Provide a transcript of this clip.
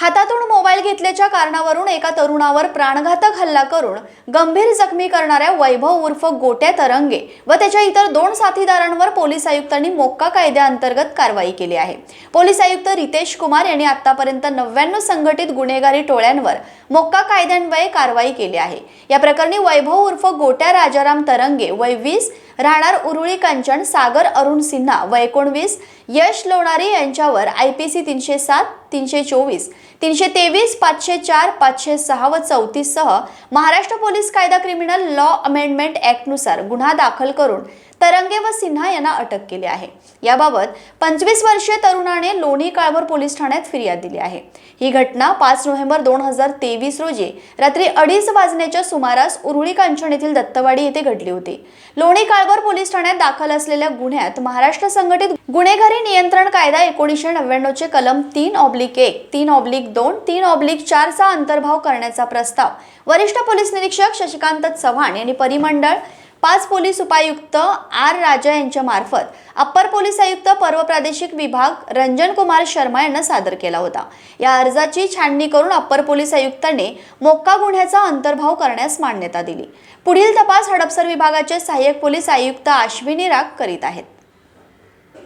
हातातून मोबाईल घेतल्याच्या कारणावरून एका तरुणावर प्राणघातक हल्ला करून गंभीर जखमी करणाऱ्या वैभव उर्फ गोट्या तरंगे व त्याच्या इतर दोन साथीदारांवर पोलीस आयुक्तांनी मोक्का कायद्याअंतर्गत कारवाई केली आहे. पोलीस आयुक्त रितेश कुमार यांनी आतापर्यंत नव्याण्णव संघटित गुन्हेगारी टोळ्यांवर मोक्का कायद्यान्वये कारवाई केली आहे. या प्रकरणी वैभव उर्फ गोट्या राजाराम तरंगे वय वीस राहणार उरुळी कंचन सागर अरुण सिन्हा व एकोणवीस यश लोणारी यांच्यावर आय पी सी तीनशे सात तीनशे चोवीस तीनशे तेवीस पाचशे चार पाचशे सहा व चौतीस सह महाराष्ट्र पोलीस कायदा क्रिमिनल लॉ अमेंडमेंट ॲक्टनुसार गुन्हा दाखल करून तरंगे व सिन्हा यांना अटक केली आहे. याबाबत पंचवीस वर्षीय तरुणाने लोणी काळभोर पोलीस ठाण्यात फिर्याद दिली आहे. ही घटना पाच नोव्हेंबर दोन हजार तेवीस रोजी रात्री अडीच वाजण्याच्या सुमारास उरुळी कांचन येथील दत्तवाडी येथे घडली होती. लोणी काळभोर पोलीस ठाण्यात दाखल असलेल्या गुन्ह्यात महाराष्ट्र संघटित गुन्हेगारी नियंत्रण कायदा एकोणीसशे नव्याण्णवचे कलम तीन ऑब्लिक एक तीन ऑब्लिक दोन तीन ऑब्लिक चारचा अंतर्भाव करण्याचा प्रस्ताव वरिष्ठ पोलीस निरीक्षक शशिकांत चव्हाण यांनी परिमंडळ पाच पोलीस उपायुक्त आर राजा यांच्यामार्फत अप्पर पोलीस आयुक्त पर्व प्रादेशिक विभाग रंजन कुमार शर्मा यांना सादर केला होता. या अर्जाची छाननी करून अप्पर पोलीस आयुक्तांनी मोक्का गुन्ह्याचा अंतर्भाव करण्यास मान्यता दिली. पुढील तपास हडपसर विभागाचे सहाय्यक पोलीस आयुक्त आश्विनी राग करीत आहेत.